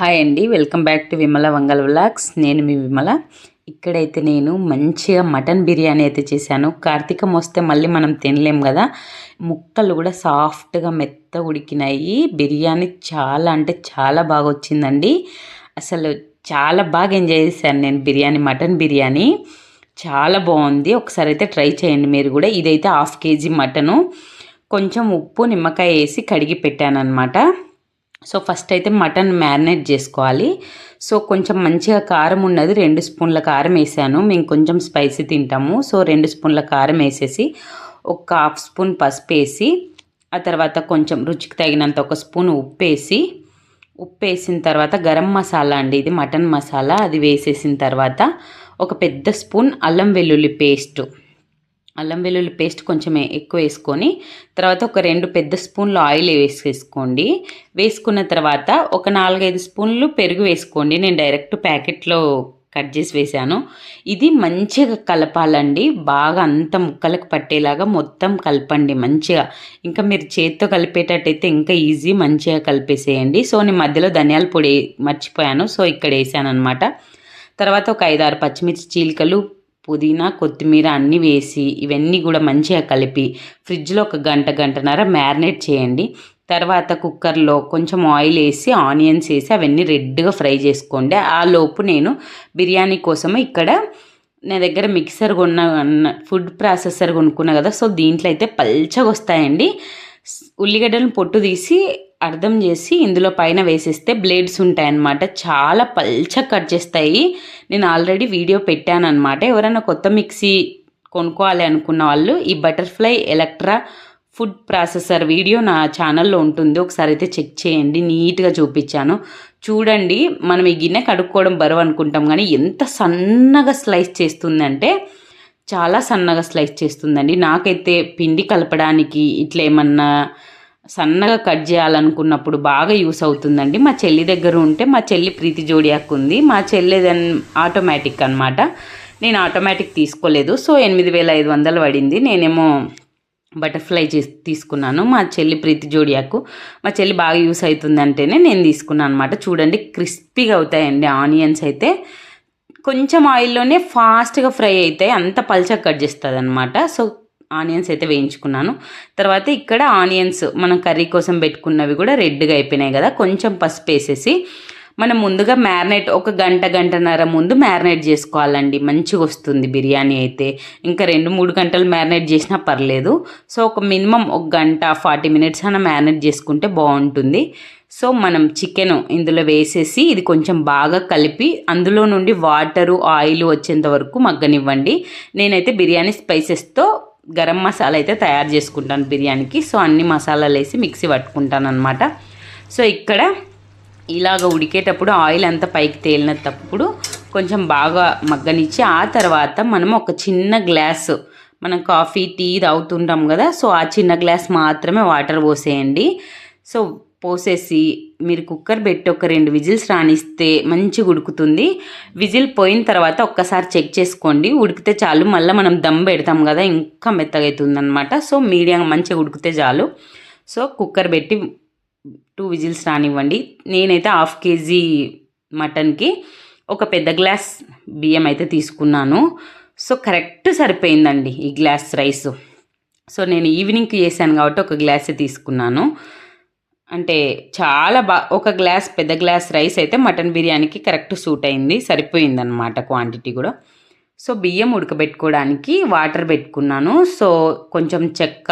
Hi అండి welcome back to Vimala Vangal vlogs. నేను మీ విమల. ఇక్కడైతే నేను మంచిగా మటన్ బిర్యానీ అయితే చేశాను. కార్తీకం వస్తే మళ్ళీ మనం తినలేం కదా. ముక్కలు కూడా సాఫ్ట్గా మెత్త ఉడికినాయి. బిర్యానీ చాలా అంటే చాలా బాగా వచ్చిందండి. అసలు చాలా బాగా ఎంజాయ్ చేశాను నేను బిర్యానీ మటన్ బిర్యానీ. చాలా బాగుంది. ఒకసారి అయితే ట్రై చేయండి మీరు కూడా. ఇదైతే హాఫ్ కేజీ మటను. కొంచెం ఉప్పు నిమ్మకాయ వేసి కడిగి పెట్టాను అనమాట సో ఫస్ట్ అయితే మటన్ మ్యారినేట్ చేసుకోవాలి. సో కొంచెం మంచిగా కారం ఉన్నది రెండు స్పూన్ల కారం వేసాను. మేము కొంచెం స్పైసీ తింటాము. సో రెండు స్పూన్ల కారం వేసేసి ఒక హాఫ్ స్పూన్ పసుపు వేసి ఆ తర్వాత కొంచెం రుచికి తగినంత ఒక స్పూన్ ఉప్పు వేసి ఉప్పు వేసిన తర్వాత గరం మసాలా అండి ఇది మటన్ మసాలా. అది వేసేసిన తర్వాత ఒక పెద్ద స్పూన్ అల్లం వెల్లుల్లి పేస్ట్. అల్లం వెల్లుల్లి పేస్ట్ కొంచెం ఎక్కువ వేసుకొని తర్వాత ఒక రెండు పెద్ద స్పూన్లు ఆయిల్ వేసేసుకోండి. వేసుకున్న తర్వాత ఒక నాలుగైదు స్పూన్లు పెరుగు వేసుకోండి. నేను డైరెక్ట్ ప్యాకెట్లో కట్ చేసి వేసాను ఇది మంచిగా కలపాలండి. బాగా అంత ముక్కలకు పట్టేలాగా మొత్తం కలపండి మంచిగా. ఇంకా మీరు చేత్తో కలిపేటట్టయితే ఇంకా ఈజీ మంచిగా కలిపేసేయండి. సో నేను మధ్యలో ధనియాల పొడి మర్చిపోయాను. సో ఇక్కడ వేసాను అనమాట తర్వాత ఒక ఐదారు పచ్చిమిర్చి చీలికలు పుదీనా కొత్తిమీర అన్నీ వేసి ఇవన్నీ కూడా మంచిగా కలిపి ఫ్రిడ్జ్లో ఒక గంట గంటన్నర మ్యారినేట్ చేయండి. తర్వాత కుక్కర్లో కొంచెం ఆయిల్ వేసి ఆనియన్స్ వేసి అవన్నీ రెడ్గా ఫ్రై చేసుకోండి. ఆ లోపు నేను బిర్యానీ కోసం ఇక్కడ నా దగ్గర మిక్సర్ కొన్న ఫుడ్ ప్రాసెసర్ కొనుక్కున్నా కదా సో దీంట్లో అయితే పల్చగా వస్తాయండి. ఉల్లిగడ్డలను పొట్టు తీసి అర్థం చేసి ఇందులో పైన వేసేస్తే బ్లేడ్స్ ఉంటాయన్నమాట. చాలా పల్చ కట్ చేస్తాయి. నేను ఆల్రెడీ వీడియో పెట్టాను అనమాట ఎవరైనా కొత్త మిక్సీ కొనుక్కోవాలి అనుకున్న వాళ్ళు ఈ Butterfly Electra food processor video నా ఛానల్లో ఉంటుంది. ఒకసారి అయితే చెక్ చేయండి. నీట్గా చూపించాను. చూడండి మనం ఈ గిన్నె కడుక్కోవడం బరువు అనుకుంటాం కానీ ఎంత సన్నగా స్లైస్ చేస్తుందంటే చాలా సన్నగా స్లైస్ చేస్తుందండి. నాకైతే పిండి కలపడానికి ఇట్లా ఏమన్నా సన్నగా కట్ చేయాలనుకున్నప్పుడు బాగా యూస్ అవుతుందండి. మా చెల్లి దగ్గర ఉంటే మా చెల్లి ప్రీతి జోడియాక్ ఉంది. మా చెల్లిదన్ ఆటోమేటిక్ అనమాట నేను ఆటోమేటిక్ తీసుకోలేదు. సో ఎనిమిది వేల ఐదు వందలు పడింది. నేనేమో బటర్ఫ్లై చేసి తీసుకున్నాను. మా చెల్లి ప్రీతి జోడియాకు. మా చెల్లి బాగా యూస్ అవుతుందంటేనే నేను తీసుకున్నాను అనమాట చూడండి క్రిస్పీగా అవుతాయండి ఆనియన్స్ అయితే. కొంచెం ఆయిల్లోనే ఫాస్ట్గా ఫ్రై అవుతాయి అంత పల్చగా కట్ చేస్తుంది అనమాట సో ఆనియన్స్ అయితే వేయించుకున్నాను. తర్వాత ఇక్కడ ఆనియన్స్ మనం కర్రీ కోసం పెట్టుకున్నవి కూడా రెడ్గా అయిపోయినాయి కదా కొంచెం పసుపు వేసేసి మనం ముందుగా మ్యారినేట్ ఒక గంట గంటన్నర ముందు మ్యారినేట్ చేసుకోవాలండి. మంచిగా వస్తుంది బిర్యానీ అయితే. ఇంకా రెండు మూడు గంటలు మ్యారినేట్ చేసినా పర్లేదు. సో ఒక మినిమం ఒక గంట ఫార్టీ మినిట్స్ అన్న మ్యారినేట్ చేసుకుంటే బాగుంటుంది. సో మనం చికెన్ ఇందులో వేసేసి ఇది కొంచెం బాగా కలిపి అందులో నుండి వాటరు ఆయిల్ వచ్చేంత వరకు మగ్గనివ్వండి. నేనైతే బిర్యానీ స్పైసెస్తో గరం మసాలా అయితే తయారు చేసుకుంటాను బిర్యానీకి. సో అన్ని మసాలాలు వేసి మిక్సీ పట్టుకుంటాను అనమాట సో ఇక్కడ ఇలాగ ఉడికేటప్పుడు ఆయిల్ అంతా పైకి తేలినప్పుడు కొంచెం బాగా మగ్గనిచ్చి ఆ తర్వాత మనం ఒక చిన్న గ్లాసు మనం కాఫీ టీ తాగుతుంటాం కదా సో ఆ చిన్న గ్లాస్ మాత్రమే వాటర్ పోసేయండి. సో పోసేసి మీరు కుక్కర్ పెట్టి ఒక రెండు విజిల్స్ రానిస్తే మంచిగా ఉడుకుతుంది. విజిల్ పోయిన తర్వాత ఒక్కసారి చెక్ చేసుకోండి. ఉడికితే చాలు. మళ్ళీ మనం దమ్ పెడతాం కదా ఇంకా మెత్తగా అవుతుంది అనమాట సో మీడియం మంచిగా ఉడికితే చాలు. సో కుక్కర్ పెట్టి టూ విజిల్స్ రానివ్వండి. నేనైతే హాఫ్ కేజీ మటన్కి ఒక పెద్ద గ్లాస్ బియ్యం అయితే తీసుకున్నాను. సో కరెక్ట్ సరిపోయిందండి ఈ గ్లాస్ రైస్. సో నేను ఈవినింగ్కి చేశాను కాబట్టి ఒక గ్లాసే తీసుకున్నాను. అంటే చాలా బా ఒక గ్లాస్ పెద్ద గ్లాస్ రైస్ అయితే మటన్ బిర్యానీకి కరెక్ట్ సూట్ అయింది. సరిపోయిందనమాట క్వాంటిటీ కూడా. సో బియ్యం ఉడకబెట్టుకోవడానికి వాటర్ పెట్టుకున్నాను. సో కొంచెం చెక్క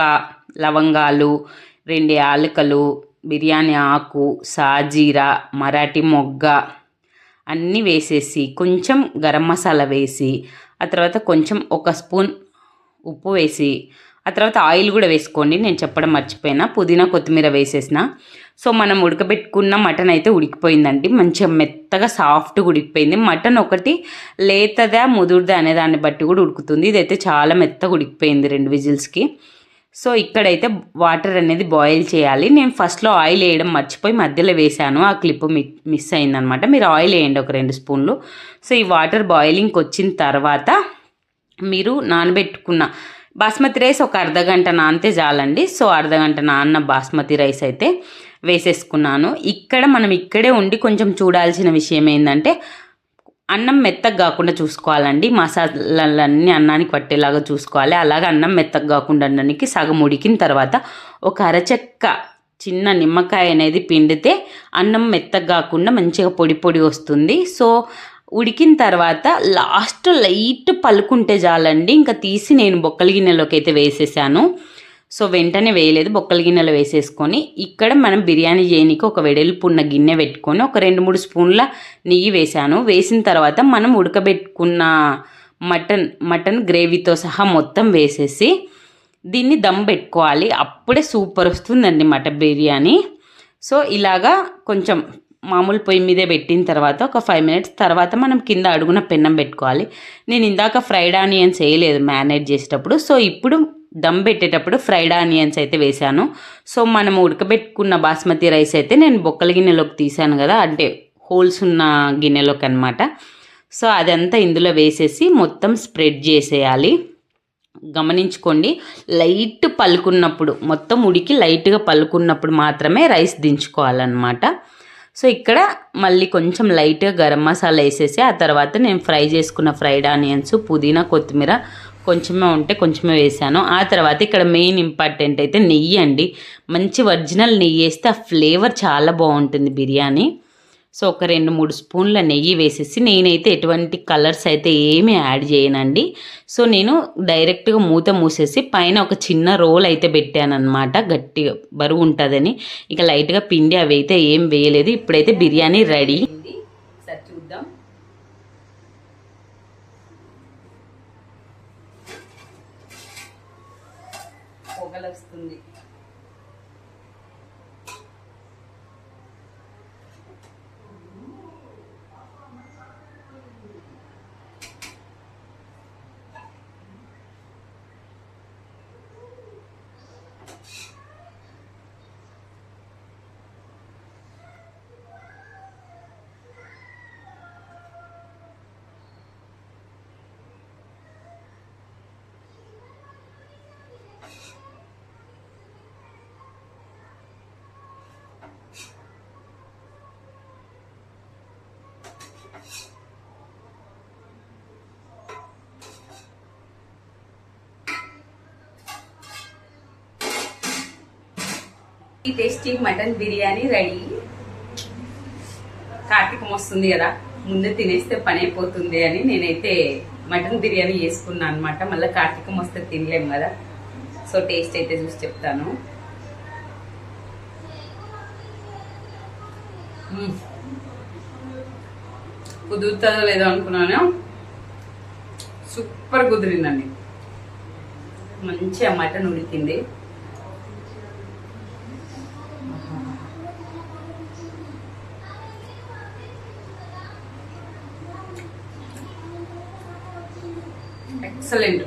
లవంగాలు రెండు యాలకలు బిర్యానీ ఆకు సాజీరా మరాఠీ మొగ్గ అన్నీ వేసేసి కొంచెం గరం మసాలా వేసి ఆ తర్వాత కొంచెం ఒక స్పూన్ ఉప్పు వేసి ఆ తర్వాత ఆయిల్ కూడా వేసుకోండి. నేను చెప్పడం మర్చిపోయినా. పుదీనా కొత్తిమీర వేసేసిన. సో మనం ఉడకబెట్టుకున్న మటన్ అయితే ఉడికిపోయిందండి. మంచిగా మెత్తగా సాఫ్ట్గా ఉడికిపోయింది. మటన్ ఒకటి లేతదా ముదురుదా అనే దాన్ని బట్టి కూడా ఉడుకుతుంది. ఇదైతే చాలా మెత్తగా ఉడికిపోయింది రెండు విజిల్స్కి. సో ఇక్కడైతే వాటర్ అనేది బాయిల్ చేయాలి. నేను ఫస్ట్లో ఆయిల్ వేయడం మర్చిపోయి మధ్యలో వేసాను ఆ క్లిప్ మిస్ అయిందనమాట. మీరు ఆయిల్ వేయండి ఒక రెండు స్పూన్లు. సో ఈ వాటర్ బాయిలింగ్కి వచ్చిన తర్వాత మీరు నానబెట్టుకున్న బాస్మతి రైస్ ఒక అర్ధగంట నానితే చాలండి. సో అర్ధగంట నాన్న బాస్మతి రైస్ అయితే వేసేసుకున్నాను. ఇక్కడ మనం ఇక్కడే ఉండి కొంచెం చూడాల్సిన విషయం ఏంటంటే అన్నం మెత్తగా కాకుండా చూసుకోవాలండి. మసాలాలన్నీ అన్నానికి పట్టేలాగా చూసుకోవాలి. అలాగే అన్నం మెత్తగా కాకుండా అన్నానికి సగం ఉడికిన తర్వాత ఒక అరచెక్క చిన్న నిమ్మకాయ అనేది పిండితే అన్నం మెత్తగా కాకుండా మంచిగా పొడి పొడి వస్తుంది. సో ఉడికిన తర్వాత లాస్ట్ లైట్ పలుకుంటే చాలండి. ఇంకా తీసి నేను బొక్కల గిన్నెలోకి అయితే వేసేసాను. సో వెంటనే వేయలేదు. బొక్కల గిన్నెలో వేసేసుకొని ఇక్కడ మనం బిర్యానీ చేయడానికి ఒక వెడల్పు ఉన్న గిన్నె పెట్టుకొని ఒక రెండు మూడు స్పూన్ల నెయ్యి వేసాను వేసిన తర్వాత మనం ఉడకబెట్టుకున్న మటన్ మటన్ గ్రేవీతో సహా మొత్తం వేసేసి దీన్ని దమ్ పెట్టుకోవాలి. అప్పుడే సూపర్ వస్తుందండి మటన్ బిర్యానీ. సో ఇలాగా కొంచెం మామూలు పొయ్యి మీదే పెట్టిన తర్వాత ఒక ఫైవ్ మినిట్స్ తర్వాత మనం కింద అడుగున పెన్నం పెట్టుకోవాలి. నేను ఇందాక ఫ్రైడ్ ఆనియన్స్ వేయలేదు మ్యారినేట్ చేసేటప్పుడు. సో ఇప్పుడు దమ్ పెట్టేటప్పుడు ఫ్రైడ్ ఆనియన్స్ అయితే వేశాను. సో మనం ఉడకబెట్టుకున్న బాస్మతి రైస్ అయితే నేను బొక్కల గిన్నెలోకి తీసాను కదా అంటే హోల్స్ ఉన్న గిన్నెలోకి అనమాట సో అదంతా ఇందులో వేసేసి మొత్తం స్ప్రెడ్ చేసేయాలి. గమనించుకోండి లైట్ పలుకున్నప్పుడు మొత్తం ఉడికి లైట్గా పలుకున్నప్పుడు మాత్రమే రైస్ దించుకోవాలన్నమాట. సో ఇక్కడ మళ్ళీ కొంచెం లైట్గా గరం మసాలా వేసేసి ఆ తర్వాత నేను ఫ్రై చేసుకున్న ఫ్రైడ్ ఆనియన్స్ పుదీనా కొత్తిమీర కొంచెమే ఉంటే కొంచెమే వేసాను. ఆ తర్వాత ఇక్కడ మెయిన్ ఇంపార్టెంట్ అయితే నెయ్యి అండి. మంచి ఒరిజినల్ నెయ్యి వేస్తే ఆ ఫ్లేవర్ చాలా బాగుంటుంది బిర్యానీ. సో ఒక రెండు మూడు స్పూన్ల నెయ్యి వేసేసి నేనైతే ఎటువంటి కలర్స్ అయితే ఏమీ యాడ్ చేయనండి. సో నేను డైరెక్ట్గా మూత మూసేసి పైన ఒక చిన్న రోల్ అయితే పెట్టాను గట్టిగా బరువు ఉంటుందని. ఇక లైట్గా పిండి అవి అయితే ఏం వేయలేదు. ఇప్పుడైతే బిర్యానీ రెడీ చూద్దాం. పొగలు వస్తుంది ఈ టేస్టీ మటన్ బిర్యానీ రెడీ కార్తీకం వస్తుంది కదా ముందే తినేస్తే పని అయిపోతుంది అని నేనైతే మటన్ బిర్యానీ చేసుకున్నాను అనమాట మళ్ళీ కార్తీకం వస్తే తినలేం కదా. సో టేస్ట్ అయితే చూసి చెప్తాను. కుదురుతుందో లేదో అనుకున్నాను. సూపర్ కుదిరిందండి. మంచిగా మటన్ ఉడికింది. ఎక్సలెంట్